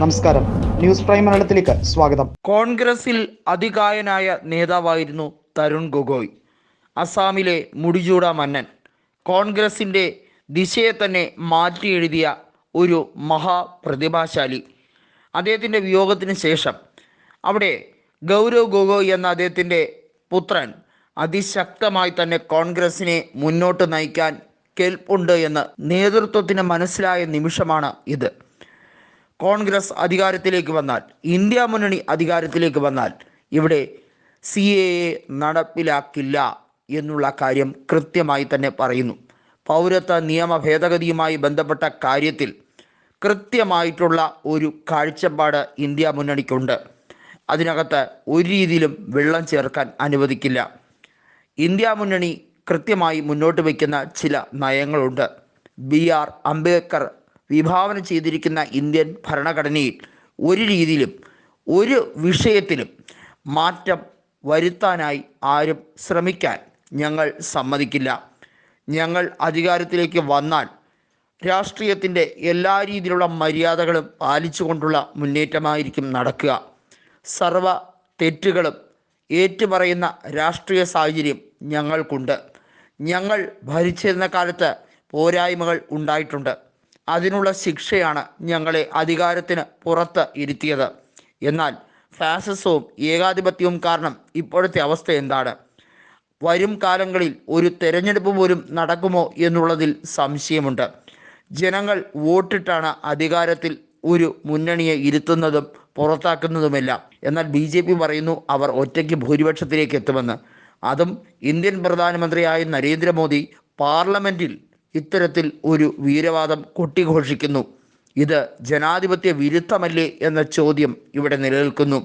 നമസ്കാരം. News prime മലയാളത്തിലേക്ക് സ്വാഗതം. കോൺഗ്രസിൽ അതികായനായ നേതാവായിരുന്നു തരുൺ ഗൊഗോയ്. അസാമിലെ മുടിചൂട മന്നൻ. കോൺഗ്രസിന്റെ ദിശയെ തന്നെ മാറ്റി എഴുതിയ ഒരു മഹാപ്രതിഭാശാലി. അദ്ദേഹത്തിന്റെ വിയോഗത്തിന് ശേഷം അവിടെ ഗൗരവ് ഗൊഗോയ് എന്ന അദ്ദേഹത്തിന്റെ പുത്രൻ അതിശക്തമായി തന്നെ കോൺഗ്രസിനെ മുന്നോട്ട് നയിക്കാൻ കെൽപ്പുണ്ട് എന്ന് നേതൃത്വത്തിന് മനസ്സിലായ നിമിഷമാണ് ഇത്. കോൺഗ്രസ് അധികാരത്തിലേക്ക് വന്നാൽ ഇന്ത്യ മുന്നണി അധികാരത്തിലേക്ക് വന്നാൽ ഇവിടെ സി എ നടപ്പിലാക്കില്ല എന്നുള്ള കാര്യം കൃത്യമായി തന്നെ പറയുന്നു. പൗരത്വ നിയമ ഭേദഗതിയുമായി ബന്ധപ്പെട്ട കാര്യത്തിൽ കൃത്യമായിട്ടുള്ള ഒരു കാഴ്ചപ്പാട് ഇന്ത്യ മുന്നണിക്കുണ്ട്. അതിനകത്ത് ഒരു രീതിയിലും വെള്ളം ചേർക്കാൻ അനുവദിക്കില്ല. ഇന്ത്യ മുന്നണി കൃത്യമായി മുന്നോട്ട് വയ്ക്കുന്ന ചില നയങ്ങളുണ്ട്. ബി ആർ അംബേദ്കർ വിഭാവന ചെയ്തിരിക്കുന്ന ഇന്ത്യൻ ഭരണഘടനയിൽ ഒരു രീതിയിലും ഒരു വിഷയത്തിലും മാറ്റം വരുത്താനായി ആരും ശ്രമിക്കാൻ ഞങ്ങൾ സമ്മതിക്കില്ല. ഞങ്ങൾ അധികാരത്തിലേക്ക് വന്നാൽ രാഷ്ട്രീയത്തിന്റെ എല്ലാ രീതിയിലുള്ള മര്യാദകളും പാലിച്ചുകൊണ്ടുള്ള മുന്നേറ്റമായിരിക്കും നടക്കുക. സർവ തെറ്റുകളും ഏറ്റുപറയുന്ന രാഷ്ട്രീയ സാഹചര്യം ഞങ്ങൾക്കുണ്ട്. ഞങ്ങൾ ഭരിച്ചിരുന്ന കാലത്ത് പോരായ്മകൾ ഉണ്ടായിട്ടുണ്ട്. അതിനുള്ള ശിക്ഷയാണ് ഞങ്ങളെ അധികാരത്തിന് പുറത്ത് ഇരുത്തിയത്. എന്നാൽ ഫാസിസവും ഏകാധിപത്യവും കാരണം ഇപ്പോഴത്തെ അവസ്ഥ എന്താണ്? വരും കാലങ്ങളിൽ ഒരു തെരഞ്ഞെടുപ്പ് പോലും നടക്കുമോ എന്നുള്ളതിൽ സംശയമുണ്ട്. ജനങ്ങൾ വോട്ടിട്ടാണ് അധികാരത്തിൽ ഒരു മുന്നണിയെ ഇരുത്തുന്നതും പുറത്താക്കുന്നതുമെല്ലാം. എന്നാൽ ബി ജെ പി പറയുന്നു അവർ ഒറ്റയ്ക്ക് ഭൂരിപക്ഷത്തിലേക്ക് എത്തുമെന്ന്. അതും ഇന്ത്യൻ പ്രധാനമന്ത്രിയായ നരേന്ദ്രമോദി പാർലമെന്റിൽ ഇത്തരത്തിൽ ഒരു വീരവാദം കൊട്ടിഘോഷിക്കുന്നു. ഇത് ജനാധിപത്യ വിരുദ്ധമല്ലേ എന്ന ചോദ്യം ഇവിടെ നിലനിൽക്കുന്നു.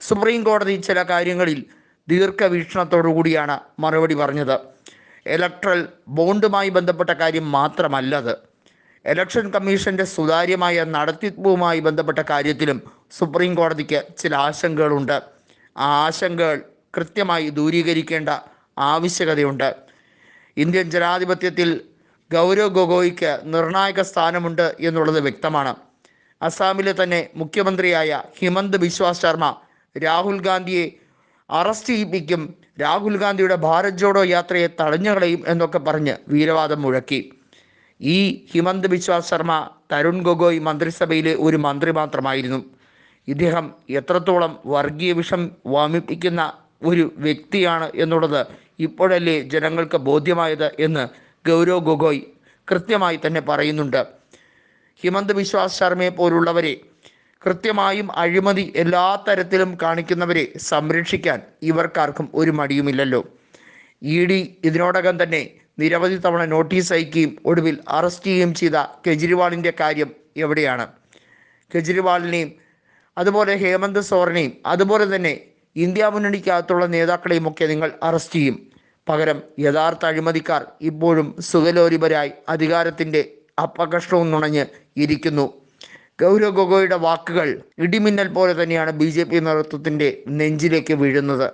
സുപ്രീം കോടതി ചില കാര്യങ്ങളിൽ ദീർഘവീക്ഷണത്തോടുകൂടിയാണ് മറുപടി പറഞ്ഞത്. ഇലക്ട്രൽ ബോണ്ടുമായി ബന്ധപ്പെട്ട കാര്യം മാത്രമല്ലത് ഇലക്ഷൻ കമ്മീഷന്റെ സുതാര്യമായ നടത്തിപ്പുമായി ബന്ധപ്പെട്ട കാര്യത്തിലും സുപ്രീം കോടതിക്ക് ചില ആശങ്കകളുണ്ട്. ആ ആശങ്കകൾ കൃത്യമായി ദൂരീകരിക്കേണ്ട ആവശ്യകതയുണ്ട്. ഇന്ത്യൻ ജനാധിപത്യത്തിൽ ഗൗരവ് ഗൊഗോയ്ക്ക് നിർണായക സ്ഥാനമുണ്ട് എന്നുള്ളത് വ്യക്തമാണ്. അസാമിലെ തന്നെ മുഖ്യമന്ത്രിയായ ഹിമന്ത് ബിശ്വ ശർമ്മ രാഹുൽ ഗാന്ധിയെ അറസ്റ്റ് ചെയ്യിപ്പിക്കും. രാഹുൽ ഗാന്ധിയുടെ ഭാരത് ജോഡോ യാത്രയെ തടഞ്ഞുകളയും എന്നൊക്കെ പറഞ്ഞ് വീരവാദം മുഴക്കി. ഈ ഹിമന്ത് ബിശ്വ ശർമ്മ തരുൺ ഗൊഗോയ് മന്ത്രിസഭയിലെ ഒരു മന്ത്രി മാത്രമായിരുന്നു. ഇദ്ദേഹം എത്രത്തോളം വർഗീയ വിഷം വമിപ്പിക്കുന്ന ഒരു വ്യക്തിയാണ് എന്നുള്ളത് ഇപ്പോഴല്ലേ ജനങ്ങൾക്ക് ബോധ്യമായത് എന്ന് ഗൗരവ് ഗൊഗോയ് കൃത്യമായി തന്നെ പറയുന്നുണ്ട്. ഹിമന്ത് വിശ്വാസ് ശർമ്മയെ പോലുള്ളവരെ കൃത്യമായും അഴിമതി എല്ലാ തരത്തിലും കാണിക്കുന്നവരെ സംരക്ഷിക്കാൻ ഇവർക്കാർക്കും ഒരു മടിയുമില്ലല്ലോ. ഇ ഡി ഇതിനോടകം തന്നെ നിരവധി തവണ നോട്ടീസ് അയക്കുകയും ഒടുവിൽ അറസ്റ്റ് ചെയ്യുകയും ചെയ്ത കെജ്രിവാളിന്റെ കാര്യം എവിടെയാണ്? കെജ്രിവാളിനെയും അതുപോലെ ഹേമന്ത് സോറിനെയും അതുപോലെ തന്നെ ഇന്ത്യ മുന്നണിക്കകത്തുള്ള നേതാക്കളെയും ഒക്കെ നിങ്ങൾ അറസ്റ്റ് ചെയ്യും. പകരം യഥാർത്ഥ അഴിമതിക്കാർ ഇപ്പോഴും സുഖലോലിപരായി അധികാരത്തിന്റെ അപകർഷവും നുണഞ്ഞ് ഇരിക്കുന്നു. ഗൗരവ് ഗൊഗോയുടെ വാക്കുകൾ ഇടിമിന്നൽ പോലെ തന്നെയാണ് ബി ജെ പി നേതൃത്വത്തിന്റെ നെഞ്ചിലേക്ക് വീഴുന്നത്.